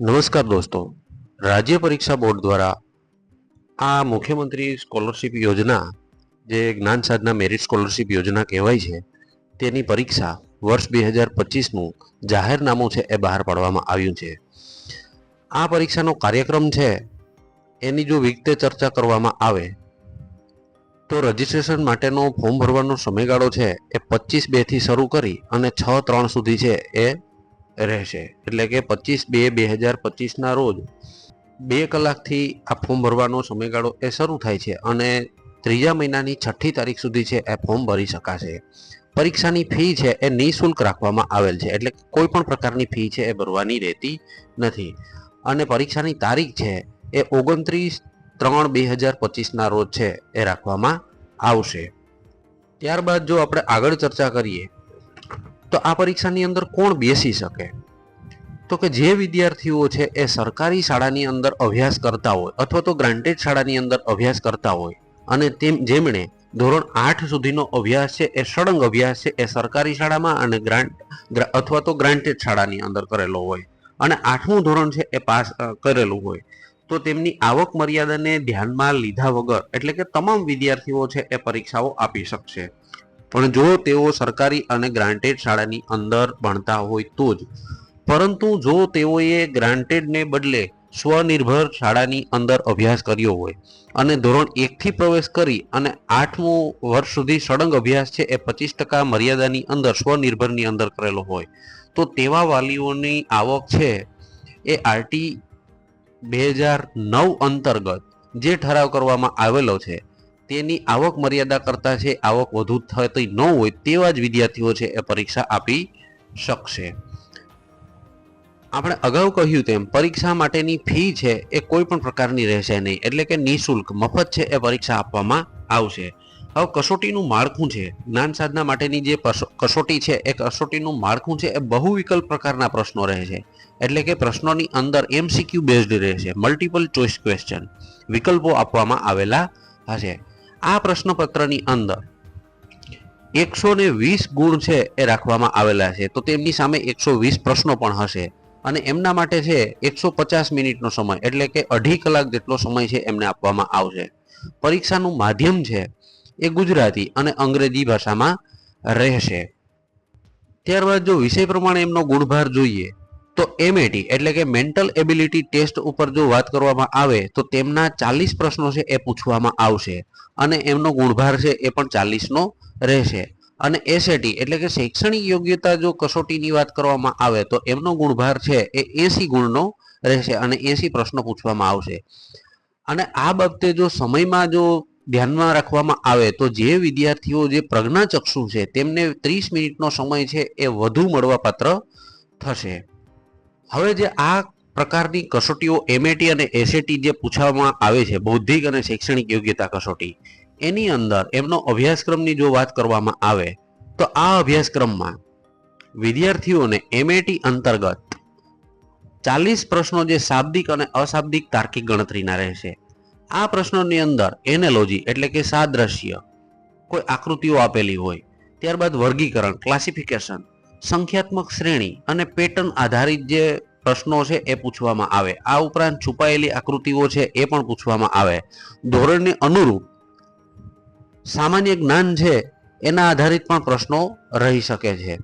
નમસ્કાર દોસ્તો. રાજ્ય પરીક્ષા બોર્ડ દ્વારા આ મુખ્યમંત્રી સ્કોલરશિપ યોજના, જે જ્ઞાન સાધના મેરિટ સ્કોલરશિપ યોજના કહેવાય છે, તેની પરીક્ષા વર્ષ બે હજાર પચીસનું જાહેરનામું છે એ બહાર પાડવામાં આવ્યું છે. આ પરીક્ષાનો કાર્યક્રમ છે, એની જો વિગતે ચર્ચા કરવામાં આવે, તો રજિસ્ટ્રેશન માટેનો ફોર્મ ભરવાનો સમયગાળો છે એ પચીસ બેથી શરૂ કરી અને છ ત્રણ સુધી છે એ રહેશે. એટલે કે પચીસ બે બે હજાર પચીસના રોજ બે કલાકથી આ ફોર્મ ભરવાનો સમયગાળો એ શરૂ થાય છે અને ત્રીજા મહિનાની છઠ્ઠી તારીખ સુધી છે એ ફોર્મ ભરી શકાશે. પરીક્ષાની ફી છે એ નિઃશુલ્ક રાખવામાં આવેલ છે. એટલે કોઈ પણ પ્રકારની ફી છે એ ભરવાની રહેતી નથી. અને પરીક્ષાની તારીખ છે એ ઓગણત્રીસ ત્રણ બે હજાર પચીસના રોજ છે એ રાખવામાં આવશે. ત્યારબાદ જો આપણે આગળ ચર્ચા કરીએ તો આ પરીક્ષાની અંદર કોણ બેસી શકે? તો કે જે વિદ્યાર્થીઓ છે એ સરકારી શાળાની અંદર અભ્યાસ કરતા હોય અથવા તો ગ્રાન્ટેડ શાળાની અંદર અભ્યાસ કરતા હોય અને તેમ જેમણે ધોરણ આઠ સુધીનો અભ્યાસ છે, એ સળંગ અભ્યાસ છે, એ સરકારી શાળામાં અને ગ્રાન્ટ અથવા તો ગ્રાન્ટેડ શાળાની અંદર કરેલો હોય અને આઠમું ધોરણ છે એ પાસ કરેલું હોય. તો તેમની આવક મર્યાદાને ધ્યાનમાં લીધા વગર એટલે કે તમામ વિદ્યાર્થીઓ છે એ પરીક્ષાઓ આપી શકશે. પણ જો તેઓ સરકારી અને ગ્રાન્ટેડ શાળાની અંદર ભણતા હોય તો જ. પરંતુ જો તેઓએ ગ્રાન્ટેડને બદલે સ્વનિર્ભર શાળાની અંદર અભ્યાસ કર્યો હોય અને ધોરણ એકથી પ્રવેશ કરી અને આઠમું વર્ષ સુધી સળંગ અભ્યાસ છે એ પચીસ ટકા મર્યાદાની અંદર સ્વનિર્ભરની અંદર કરેલો હોય, તો તેવા વાલીઓની આવક છે એ આરટી બે હજાર નવ અંતર્ગત જે ઠરાવ કરવામાં આવેલો છે તેની આવક મર્યાદા કરતાં છે, આવક વધુ થતી ન હોય તેવા જ વિદ્યાર્થીઓ છે એ પરીક્ષા આપી શકશે. આપણે અગાઉ કહ્યું તેમ, પરીક્ષા માટેની ફી છે એ કોઈ પણ પ્રકારની રહેશે નહીં, એટલે કે નિઃશુલ્ક મફત છે એ પરીક્ષા આપવામાં આવશે. હવે કસોટીનું માળખું છે, જ્ઞાન સાધના માટેની જે કસોટી છે, એ કસોટીનું માળખું છે એ બહુ વિકલ્પ પ્રકારના પ્રશ્નો રહે છે. એટલે કે પ્રશ્નોની અંદર એમસીક્યુ બેઝડ રહેશે મલ્ટિપલ ચોઇસ ક્વેશ્ચન વિકલ્પો આપવામાં આવેલા હશે. આ પ્રશ્નપત્રની અંદર એકસો ને વીસ ગુણ છે એ રાખવામાં આવેલા છે. તો તેમની સામે એકસો વીસ પ્રશ્નો પણ હશે. અને એમના માટે છે એકસો પચાસ મિનિટનો સમય, એટલે કે અઢી કલાક જેટલો સમય છે એમને આપવામાં આવશે. પરીક્ષાનું માધ્યમ છે એ ગુજરાતી અને અંગ્રેજી ભાષામાં રહેશે. ત્યારબાદ જો વિષય પ્રમાણે એમનો ગુણભાર જોઈએ તો એમએટી એટલે કે મેન્ટલ એબિલિટી ટેસ્ટ ઉપર જો વાત કરવામાં આવે, તો તેમના ચાલીસ પ્રશ્નો છે એ પૂછવામાં આવશે. અને એમનો ગુણભાર છે એ પણ ચાલીસનો રહેશે. અને એસએટી એટલે કે શૈક્ષણિક યોગ્યતા જો કસોટીની વાત કરવામાં આવે, તો એમનો ગુણભાર છે એ એસી ગુણનો રહેશે અને એસી પ્રશ્નો પૂછવામાં આવશે. અને આ બાબતે જો સમયમાં જો ધ્યાનમાં રાખવામાં આવે, તો જે વિદ્યાર્થીઓ, જે પ્રજ્ઞાચક્ષુ છે, તેમને ત્રીસ મિનિટનો સમય છે એ વધુ મળવાપાત્ર થશે. હવે જે આ પ્રકારની કસોટીઓ એમએટી અને એસએટી જે પૂછવામાં આવે છે, બૌદ્ધિક અને શૈક્ષણિક યોગ્યતા કસોટી, એની અંદર એમનો અભ્યાસક્રમની જો વાત કરવામાં આવે, તો આ અભ્યાસક્રમમાં વિદ્યાર્થીઓને એમએટી અંતર્ગત ચાલીસ પ્રશ્નો જે શાબ્દિક અને અશાબ્દિક તાર્કિક ગણતરીના રહેશે. આ પ્રશ્નોની અંદર એનેલોજી એટલે કે સાદ્રશ્ય, કોઈ આકૃતિઓ આપેલી હોય, ત્યારબાદ વર્ગીકરણ ક્લાસિફિકેશન સંખ્યાત્મક શ્રેણી અને પેટર્ન આધારિત જે પ્રશ્નો છે એ પૂછવામાં આવે. આ ઉપરાંત છુપાયેલી આકૃતિઓ છે એ પણ પૂછવામાં આવે. ધોરણને અનુરૂપ સામાન્ય જ્ઞાન છે એના આધારિત પણ પ્રશ્નો રહી શકે છે.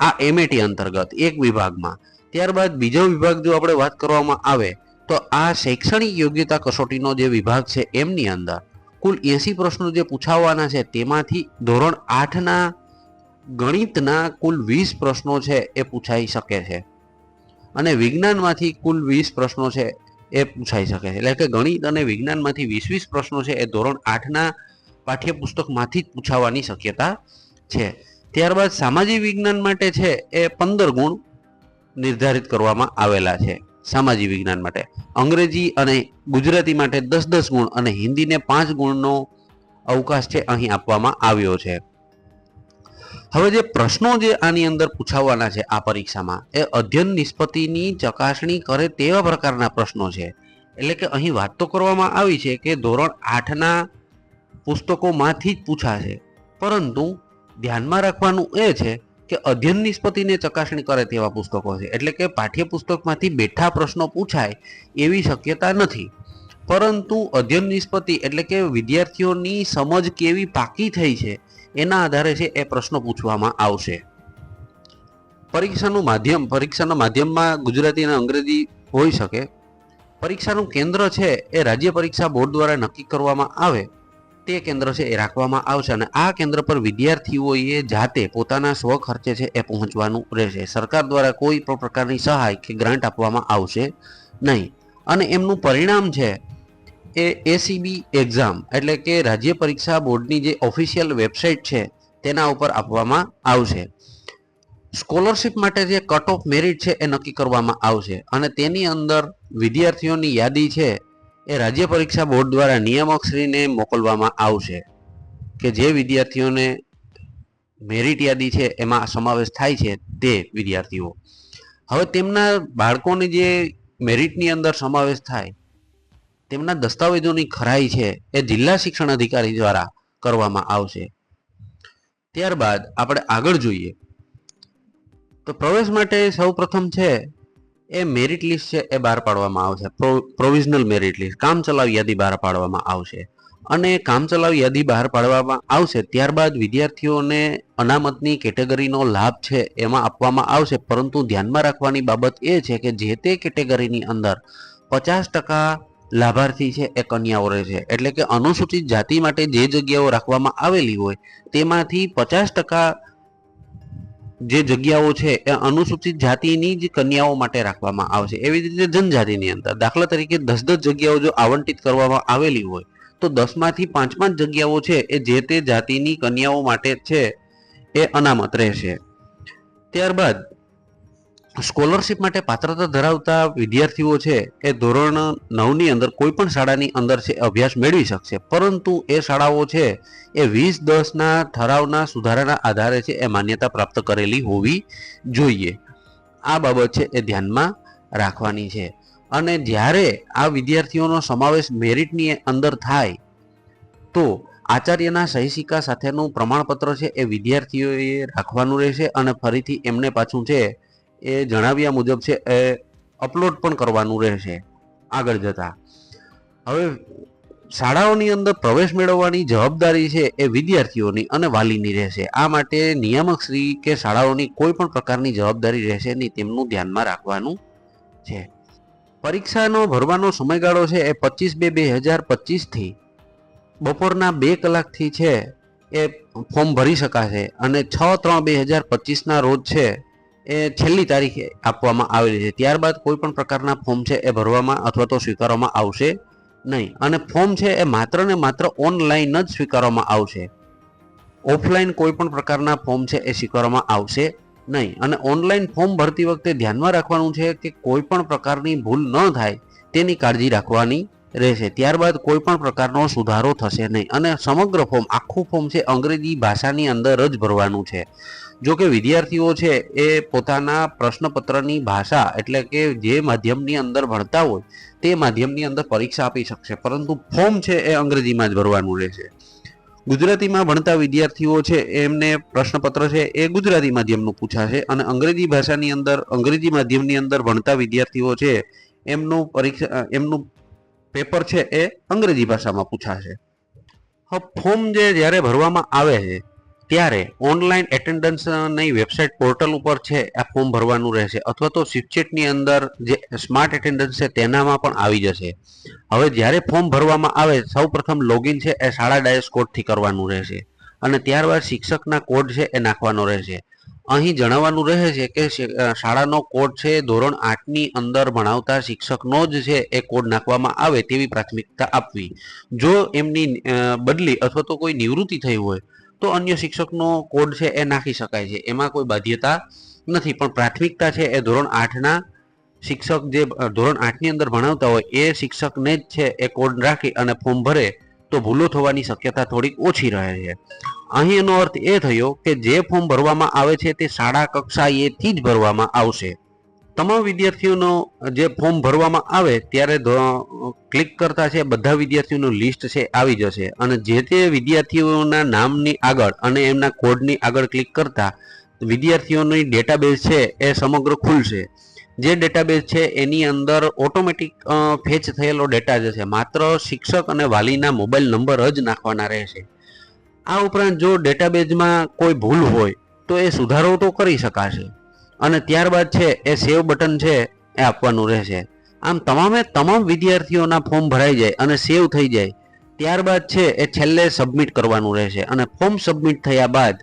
આ એમએટી અંતર્ગત એક વિભાગમાં. ત્યારબાદ બીજો વિભાગ જો આપણે વાત કરવામાં આવે, તો આ શૈક્ષણિક યોગ્યતા કસોટીનો જે વિભાગ છે એમની અંદર કુલ એસી પ્રશ્નો જે પૂછાવાના છે તેમાંથી ધોરણ આઠના ગણિતના કુલ વીસ પ્રશ્નો છે એ પૂછાઈ શકે છે. અને વિજ્ઞાનમાંથી કુલ વીસ પ્રશ્નો છે એ પૂછાઈ શકે છે. એટલે કે ગણિત અને વિજ્ઞાનમાંથી વીસ વીસ પ્રશ્નો છે એ ધોરણ આઠના પાઠ્યપુસ્તકમાંથી જ પૂછાવાની શક્યતા છે. ત્યારબાદ સામાજિક વિજ્ઞાન માટે છે એ પંદર ગુણ નિર્ધારિત કરવામાં આવેલા છે સામાજિક વિજ્ઞાન માટે. અંગ્રેજી અને ગુજરાતી માટે દસ દસ ગુણ અને હિન્દીને પાંચ ગુણનો અવકાશ છે અહીં આપવામાં આવ્યો છે. હવે જે પ્રશ્નો જે આની અંદર પૂછાવાના છે આ પરીક્ષામાં, એ અધ્યયન નિષ્પત્તિની ચકાસણી કરે તેવા પ્રકારના પ્રશ્નો છે. એટલે કે અહીં વાત તો કરવામાં આવી છે કે ધોરણ આઠના પુસ્તકોમાંથી જ પૂછાશે. પરંતુ ધ્યાનમાં રાખવાનું એ છે કે અધ્યયન નિષ્પતિને ચકાસણી કરે તેવા પુસ્તકો છે. એટલે કે પાઠ્યપુસ્તકમાંથી બેઠા પ્રશ્નો પૂછાય એવી શક્યતા નથી. પરંતુ અધ્યયન નિષ્પતિ એટલે કે વિદ્યાર્થીઓની સમજ કેવી પાકી થઈ છે એના આધારે છે એ પ્રશ્નો પૂછવામાં આવશે. પરીક્ષાનું માધ્યમ, પરીક્ષાના માધ્યમમાં ગુજરાતી અને અંગ્રેજી હોઈ શકે. પરીક્ષાનું કેન્દ્ર છે એ રાજ્ય પરીક્ષા બોર્ડ દ્વારા નક્કી કરવામાં આવે. તે કેન્દ્ર છે એ રાખવામાં આવશે અને આ કેન્દ્ર પર વિદ્યાર્થીઓએ જાતે પોતાના સ્વ ખર્ચે છે એ પહોંચવાનું રહેશે. સરકાર દ્વારા કોઈ પણ પ્રકારની સહાય કે ગ્રાન્ટ આપવામાં આવશે નહીં. અને એમનું પરિણામ છે એ એસીબી એક્ઝામ એટલે કે રાજ્ય પરીક્ષા બોર્ડની જે ઓફિશિયલ વેબસાઇટ છે, તેના ઉપર આપવામાં આવશે. સ્કોલરશિપ માટે જે કટ ઓફ મેરિટ છે, એ નક્કી કરવામાં આવશે. અને તેની અંદર વિદ્યાર્થીઓની યાદી છે, એ રાજ્ય પરીક્ષા બોર્ડ દ્વારા નિયામકશ્રીને મોકલવામાં આવશે. કે જે વિદ્યાર્થીઓને મેરિટ યાદી છે, એમાં સમાવેશ થાય છે, તે વિદ્યાર્થીઓ. હવે તેમના બાળકોને જે મેરિટની અંદર સમાવેશ થાય તેમના દસ્તાવેજોની ખરાઈ છે એ જિલ્લા શિક્ષણ અધિકારી દ્વારા કરવામાં આવશે. ત્યારબાદ આપણે આગળ જોઈએ. તો પ્રવેશ માટે સૌ પ્રથમ છે એ મેરિટ લિસ્ટ છે એ બહાર પાડવામાં આવશે. પ્રોવિઝનલ મેરિટ લિસ્ટ કામચલાઉ યાદી બહાર પાડવામાં આવશે. અને કામચલાઉ યાદી બહાર પાડવામાં આવશે ત્યારબાદ વિદ્યાર્થીઓને અનામતની કેટેગરીનો લાભ છે એમાં આપવામાં આવશે. પરંતુ ધ્યાનમાં રાખવાની બાબત એ છે કે જે તે કેટેગરીની અંદર પચાસ ટકા લાભાર્થી છે, એ કન્યાઓ રહેશે એટલે કે અનુસૂચિત જાતિ માટે જે જગ્યાઓ રાખવામાં આવેલી હોય, તેમાંથી પચાસ ટકા જે જગ્યાઓ છે, એ અનુસૂચિત જાતિની જ કન્યાઓ માટે રાખવામાં આવશે. એવી રીતે જનજાતિની અંદર. દાખલા તરીકે દસ દસ જગ્યાઓ જો આવંટિત કરવામાં આવેલી હોય, તો દસમાંથી પાંચ પાંચ જગ્યાઓ છે, એ જે તે જાતિની કન્યાઓ માટે છે, એ અનામત રહેશે. ત્યારબાદ સ્કોલરશિપ માટે પાત્રતા ધરાવતા વિદ્યાર્થીઓ છે એ ધોરણ નવની અંદર કોઈ પણ શાળાની અંદર છે, અભ્યાસ મેળવી શકશે. પરંતુ એ શાળાઓ છે એ વીસ દસના ઠરાવના સુધારાના આધારે છે એ માન્યતા પ્રાપ્ત કરેલી હોવી જોઈએ. આ બાબત છે એ ધ્યાનમાં રાખવાની છે. અને જ્યારે આ વિદ્યાર્થીઓનો સમાવેશ મેરિટની અંદર થાય, તો આચાર્યના સહી સિક્કા સાથેનું પ્રમાણપત્ર છે એ વિદ્યાર્થીઓએ રાખવાનું રહેશે અને ફરીથી એમને પાછું છે એ જણાવ્યા મુજબ છે, એ અપલોડ પણ કરવાનું રહેશે. આગળ જતા. હવે શાળાઓની અંદર પ્રવેશ મેળવવાની જવાબદારી છે એ વિદ્યાર્થીઓની અને વાલીની રહેશે. આ માટે નિયામક શ્રી કે શાળાઓની કોઈ પણ પ્રકારની જવાબદારી રહેશે નહીં, તેમનું ધ્યાનમાં રાખવાનું છે. પરીક્ષાનો ભરવાનો સમયગાળો છે એ પચીસ બે બે હજાર પચીસથી બપોરના બે કલાકથી છે એ ફોર્મ ભરી શકાશે અને છ ત્રણ બે હજાર પચીસના રોજ છે એ છેલ્લી તારીખે આપવામાં આવેલી છે. ત્યારબાદ કોઈ પણ પ્રકારના ફોર્મ છે એ ભરવામાં અથવા તો સ્વીકારવામાં આવશે નહીં. અને ફોર્મ છે એ માત્ર ને માત્ર ઓનલાઈન જ સ્વીકારવામાં આવશે. ઓફલાઈન કોઈ પણ પ્રકારના ફોર્મ છે એ સ્વીકારવામાં આવશે નહીં. અને ઓનલાઈન ફોર્મ ભરતી વખતે ધ્યાનમાં રાખવાનું છે કે કોઈ પણ પ્રકારની ભૂલ ન થાય તેની કાળજી રાખવાની રહેશે. ત્યારબાદ કોઈ પણ પ્રકારનો સુધારો થશે નહીં. અને સમગ્ર ફોર્મ, આખું ફોર્મ છે અંગ્રેજી ભાષાની અંદર જ ભરવાનું છે. જો કે વિદ્યાર્થીઓ છે એ પોતાના પ્રશ્નપત્રની ભાષા એટલે કે જે માધ્યમની અંદર ભણતા હોય તે માધ્યમની અંદર પરીક્ષા આપી શકશે. પરંતુ ફોર્મ છે એ અંગ્રેજીમાં જ ભરવાનું રહેશે ગુજરાતીમાં ભણતા વિદ્યાર્થીઓ છે એમને પ્રશ્નપત્ર છે એ ગુજરાતી માધ્યમનું પૂછાશે અને અંગ્રેજી ભાષાની અંદર, અંગ્રેજી માધ્યમની અંદર ભણતા વિદ્યાર્થીઓ છે એમનું પરીક્ષા, એમનું પેપર છે એ અંગ્રેજી ભાષામાં પૂછાશે. હવે ફોર્મ જે જ્યારે ભરવામાં આવે છે ત્યારે ઓનલાઈન એટેન્ડન્સની વેબસાઇટ પોર્ટલ ઉપર છે, આ ફોર્મ ભરવાનું રહેશે. અથવા તો શિપચેટની અંદર જે સ્માર્ટ એટેન્ડન્સ છે, તેનામાં પણ આવી જશે. હવે જ્યારે ફોર્મ ભરવામાં આવે સૌ પ્રથમ લોગિન છે, એ શાળા ડાયસ કોડથી કરવાનું રહેશે. અને ત્યારબાદ શિક્ષકના કોડ છે, એ નાખવાનો રહેશે. અહીં જણાવવાનું રહે છે કે શાળાનો કોડ છે, ધોરણ આઠની અંદર ભણાવતા શિક્ષકનો જ છે, એ કોડ નાખવામાં આવે તેવી પ્રાથમિકતા આપવી. જો એમની બદલી અથવા તો કોઈ નિવૃત્તિ થઈ હોય તો અન્ય શિક્ષકનો કોડ છે એ નાખી શકાય છે. એમાં કોઈ બાધ્યતા નથી, પણ પ્રાથમિકતા છે એ ધોરણ આઠના શિક્ષક જે ધોરણ આઠની અંદર ભણાવતા હોય, એ શિક્ષકને જ છે એ કોડ રાખી અને ફોર્મ ભરે તો ભૂલો થવાની શક્યતા થોડીક ઓછી રહે છે. અહીં એનો અર્થ એ થયો કે જે ફોર્મ ભરવામાં આવે છે તે શાળા કક્ષાએથી જ ભરવામાં આવશે. તમામ વિદ્યાર્થીઓનો જે ફોર્મ ભરવામાં આવે ત્યારે ક્લિક કરતા છે, બધા વિદ્યાર્થીઓનું લિસ્ટ છે, આવી જશે. અને જે તે વિદ્યાર્થીઓના નામની આગળ અને એમના કોડની આગળ ક્લિક કરતા વિદ્યાર્થીઓની ડેટાબેઝ છે એ સમગ્ર ખુલશે. જે ડેટાબેઝ છે એની અંદર ઓટોમેટિક ફેચ થયેલો ડેટા જે છે, માત્ર શિક્ષક અને વાલીના મોબાઈલ નંબર જ નાખવાના રહેશે. આ ઉપરાંત જો ડેટાબેઝમાં કોઈ ભૂલ હોય તો એ સુધારો તો કરી શકાશે. અને ત્યારબાદ છે, એ સેવ બટન છે, એ આપવાનું રહેશે. આમ તમામે તમામ વિદ્યાર્થીઓના ફોર્મ ભરાઈ જાય અને સેવ થઈ જાય. ત્યારબાદ છે, એ છેલ્લે સબમિટ કરવાનું રહેશે અને ફોર્મ સબમિટ થયા બાદ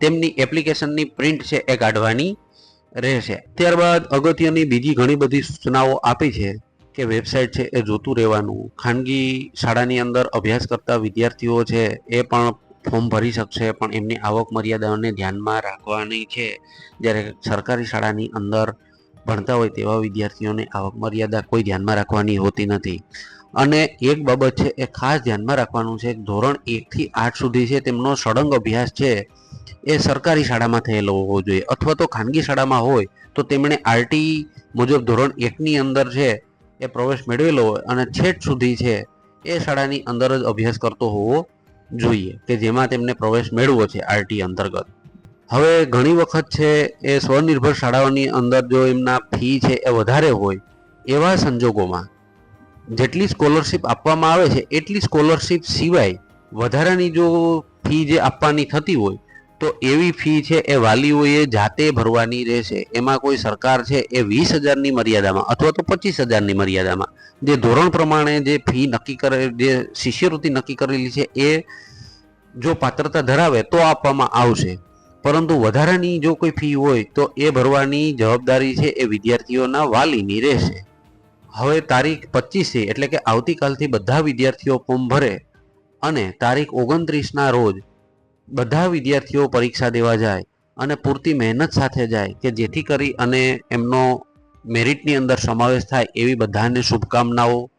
તેમની એપ્લિકેશનની પ્રિન્ટ છે, એ કાઢવાની રહેશે. ત્યારબાદ અગત્યની બીજી ઘણી બધી સૂચનાઓ આપી છે કે વેબસાઇટ છે, એ જોતું રહેવાનું. ખાનગી શાળાની અંદર અભ્યાસ કરતા વિદ્યાર્થીઓ છે, એ પણ ફોર્મ ભરી શકશે, પણ એમની આવક મર્યાદાઓને ધ્યાનમાં રાખવાની છે. જ્યારે સરકારી શાળાની અંદર ભણતા હોય તેવા વિદ્યાર્થીઓને આવક મર્યાદા કોઈ ધ્યાનમાં રાખવાની હોતી નથી. અને એક બાબત છે, એ ખાસ ધ્યાનમાં રાખવાનું છે, ધોરણ એકથી આઠ સુધી છે, તેમનો સળંગ અભ્યાસ છે, એ સરકારી શાળામાં થયેલો હોવો જોઈએ. અથવા તો ખાનગી શાળામાં હોય, તો તેમણે આરટી મુજબ ધોરણ એકની અંદર છે, એ પ્રવેશ મેળવેલો હોય અને છેટ સુધી છે, એ શાળાની અંદર જ અભ્યાસ કરતો હોવો જોઈએ કે જેમાં તેમને પ્રવેશ મેળવો છે આરટી અંતર્ગત. હવે ઘણી વખત છે એ સ્વનિર્ભર શાળાઓની અંદર જો એમના ફી છે એ વધારે હોય, એવા સંજોગોમાં જેટલી સ્કોલરશિપ આપવામાં આવે છે, એટલી સ્કોલરશિપ સિવાય વધારાની જો ફી જે આપવાની થતી હોય તો એવી ફી છે એ વાલીઓએ જાતે ભરવાની રહેશે. એમાં કોઈ સરકાર છે એ વીસ હજારની મર્યાદામાં અથવા તો પચીસ હજારની મર્યાદામાં. જે ધોરણ પ્રમાણે જે ફી નક્કી કરે, જે શિષ્યવૃત્તિ નક્કી કરેલી છે એ જો પાત્રતા ધરાવે તો આપવામાં આવશે. પરંતુ વધારાની જો કોઈ ફી હોય તો એ ભરવાની જવાબદારી છે એ વિદ્યાર્થીઓના વાલીની રહેશે. હવે તારીખ પચીસે એટલે કે આવતીકાલથી બધા વિદ્યાર્થીઓ ફોર્મ ભરે અને તારીખ ઓગણત્રીસના રોજ બધા વિદ્યાર્થીઓ પરીક્ષા દેવા જાય અને પૂરતી મહેનત સાથે જાય કે જેથી કરી અને એમનો મેરિટની અંદર સમાવેશ થાય એવી બધાને શુભકામનાઓ.